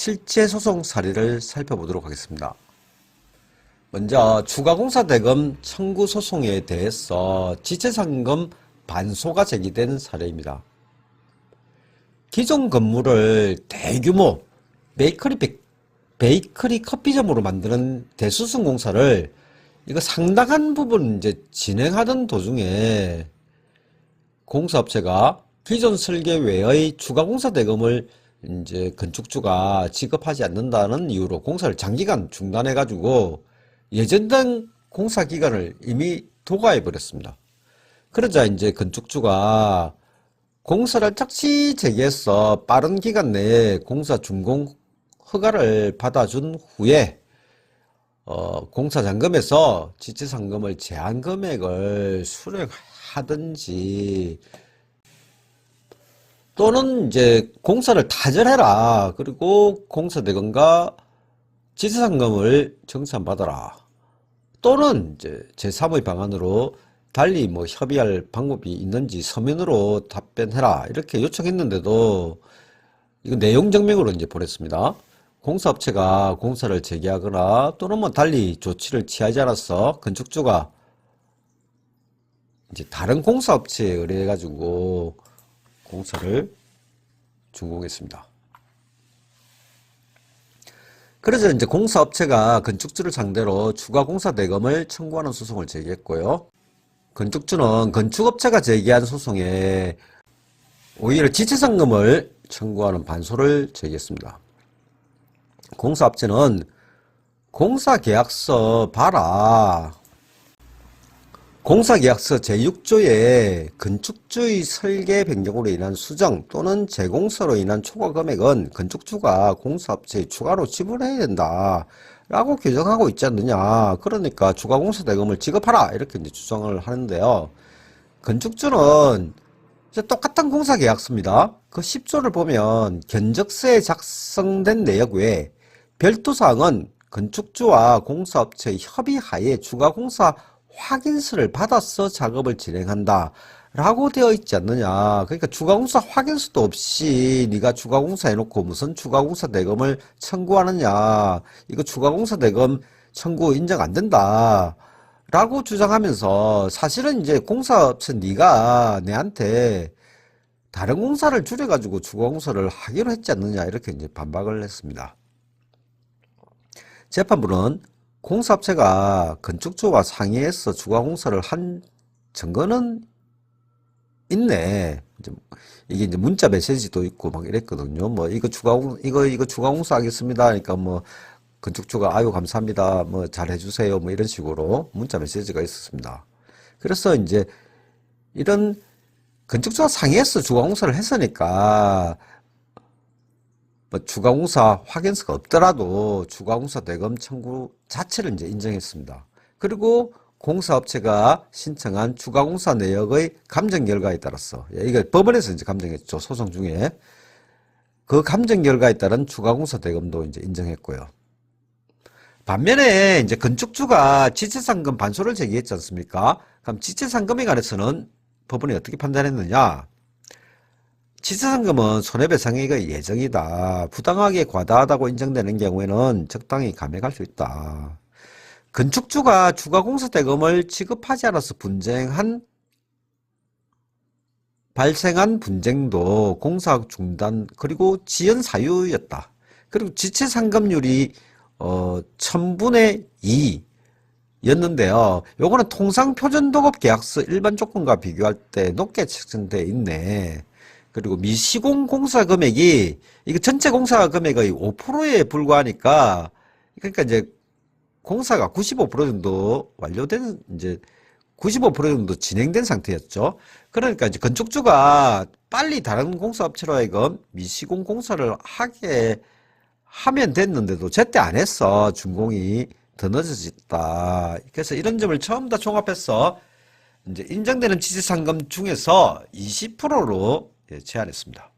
실제 소송 사례를 살펴보도록 하겠습니다. 먼저 추가공사 대금 청구 소송에 대해서 지체상금 반소가 제기된 사례입니다. 기존 건물을 대규모 베이커리, 백- 베이커리 커피점으로 만드는 대수승 공사를 이거 상당한 부분 이제 진행하던 도중에 공사업체가 기존 설계 외의 추가 공사 대금을 이제 건축주가 지급하지 않는다는 이유로 공사를 장기간 중단해 가지고 예정된 공사 기간을 이미 도과해 버렸습니다. 그러자 이제 건축주가 공사를 착시 재개해서 빠른 기간 내에 공사 준공 허가를 받아준 후에 어, 공사 잔금에서 지체 상금을 제한 금액을 수령하든지 또는 이제 공사를 타절해라. 그리고 공사 대금과 지체 상금을 정산받아라. 또는 이제 제3의 방안으로 달리 뭐 협의할 방법이 있는지 서면으로 답변해라. 이렇게 요청했는데도 이거 내용 증명으로 이제 보냈습니다. 공사업체가 공사를 재개하거나 또는 뭐 달리 조치를 취하지 않아서 건축주가 이제 다른 공사업체에 의뢰해 가지고 공사를 준공했습니다. 그래서 이제 공사업체가 건축주를 상대로 추가 공사 대금을 청구하는 소송을 제기했고요. 건축주는 건축업체가 제기한 소송에 오히려 지체상금을 청구하는 반소를 제기했습니다. 공사업체는 공사계약서 봐라. 공사계약서 제6조에 건축주의 설계 변경으로 인한 수정 또는 재공사로 인한 초과 금액은 건축주가 공사업체에 추가로 지불해야 된다. 라고 규정하고 있지 않느냐. 그러니까 추가 공사 대금을 지급하라. 이렇게 이제 주장을 하는데요. 건축주는 이제 똑같은 공사 계약서입니다. 그 10조를 보면 견적서에 작성된 내역 외에 별도 사항은 건축주와 공사업체의 협의하에 추가 공사 확인서를 받아서 작업을 진행한다. 라고 되어 있지 않느냐. 그러니까 추가공사 확인서도 없이 네가 추가공사 해놓고 무슨 추가공사 대금을 청구하느냐. 이거 추가공사 대금 청구 인정 안 된다. 라고 주장하면서 사실은 이제 공사업체 네가 내한테 다른 공사를 줄여가지고 추가공사를 하기로 했지 않느냐. 이렇게 이제 반박을 했습니다. 재판부는 공사업체가 건축주와 상의해서 추가공사를 한 증거는 있네. 이제 이게 이제 문자 메시지도 있고 막 이랬거든요. 뭐 이거 추가공 이거 이거 추가 공사 하겠습니다. 그러니까 뭐 건축주가 아유 감사합니다. 뭐 잘 해주세요. 뭐 이런 식으로 문자 메시지가 있었습니다. 그래서 이제 이런 건축주와 상의해서 추가공사를 했으니까 뭐 추가공사 확인서가 없더라도 추가공사 대금 청구 자체를 이제 인정했습니다. 그리고 공사업체가 신청한 추가공사 내역의 감정 결과에 따라서 예, 이게 법원에서 이제 감정했죠 소송 중에 그 감정 결과에 따른 추가공사 대금도 이제 인정했고요. 반면에 이제 건축주가 지체상금 반소를 제기했지 않습니까? 그럼 지체상금에 관해서는 법원이 어떻게 판단했느냐? 지체상금은 손해배상액의 예정이다. 부당하게 과다하다고 인정되는 경우에는 적당히 감액할 수 있다. 건축주가 추가공사 대금을 지급하지 않아서 분쟁한 발생한 분쟁도 공사 중단 그리고 지연 사유였다. 그리고 지체 상금률이 어 1000분의 2 였는데요. 요거는 통상 표준도급 계약서 일반 조건과 비교할 때 높게 책정되어 있네. 그리고 미시공 공사 금액이 이거 전체 공사 금액의 5%에 불과하니까 그러니까 이제 공사가 95% 정도 완료된 이제 95% 정도 진행된 상태였죠. 그러니까 이제 건축주가 빨리 다른 공사업체로 하여금 미시공 공사를 하게 하면 됐는데도 제때 안 했어. 준공이 더 늦어졌다. 그래서 이런 점을 처음 다 종합해서 이제 인정되는 지지상금 중에서 20%로 예, 제한했습니다.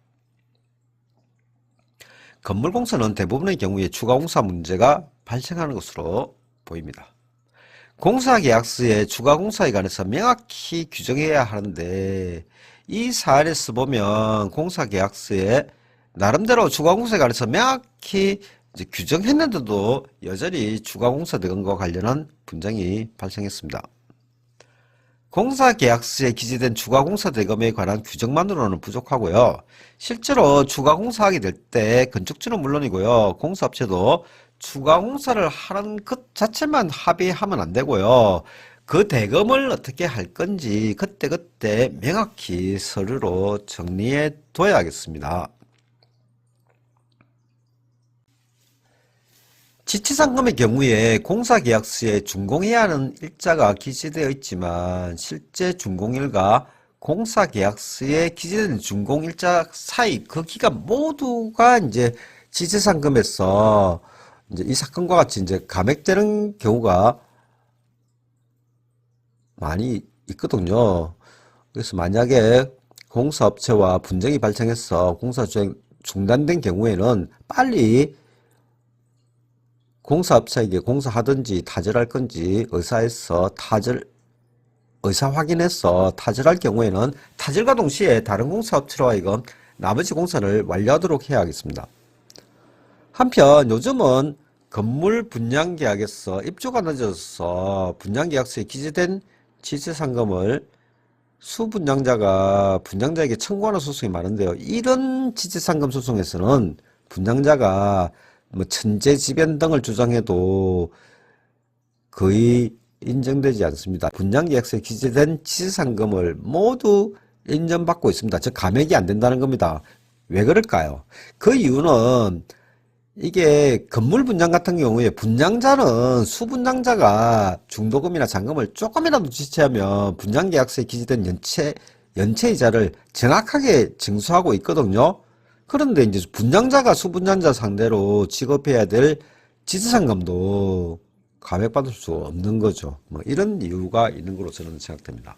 건물 공사는 대부분의 경우에 추가 공사 문제가 발생하는 것으로 보입니다. 공사 계약서에 추가 공사에 관해서 명확히 규정해야 하는데 이 사안에서 보면 공사 계약서에 나름대로 추가 공사에 관해서 명확히 규정했는데도 여전히 추가 공사 대금과 관련한 분쟁이 발생했습니다. 공사계약서에 기재된 추가공사 대금에 관한 규정만으로는 부족하고요. 실제로 추가공사하게 될 때 건축주는 물론이고요. 공사업체도 추가공사를 하는 것 자체만 합의하면 안 되고요. 그 대금을 어떻게 할 건지 그때그때 명확히 서류로 정리해 둬야겠습니다. 지치상금의 경우에 공사계약서에 준공해야 하는 일자가 기재되어 있지만 실제 준공일과 공사계약서에 기재된 준공일자 사이 그 기간 모두가 이제 지치상금에서 이제 이 사건과 같이 이제 감액되는 경우가 많이 있거든요. 그래서 만약에 공사업체와 분쟁이 발생해서 공사 중단된 경우에는 빨리 공사업체에게 공사하든지 타절할 건지 의사해서 타절 의사 확인해서 타절할 경우에는 타절과 동시에 다른 공사업체로 하여금 나머지 공사를 완료하도록 해야 하겠습니다. 한편 요즘은 건물 분양 계약에서 입주가 늦어서 분양 계약서에 기재된 지체 상금을 수분양자가 분양자에게 청구하는 소송이 많은데요. 이런 지체 상금 소송에서는 분양자가 뭐 천재지변 등을 주장해도 거의 인정되지 않습니다. 분양계약서에 기재된 지체상금을 모두 인정받고 있습니다. 즉 감액이 안 된다는 겁니다. 왜 그럴까요? 그 이유는 이게 건물 분양 같은 경우에 분양자는 수분양자가 중도금이나 잔금을 조금이라도 지체하면 분양계약서에 기재된 연체 연체이자를 정확하게 징수하고 있거든요. 그런데 이제 분양자가 수분양자 상대로 지급해야 될 지주상금도 감액받을 수 없는 거죠. 뭐 이런 이유가 있는 걸로 저는 생각됩니다.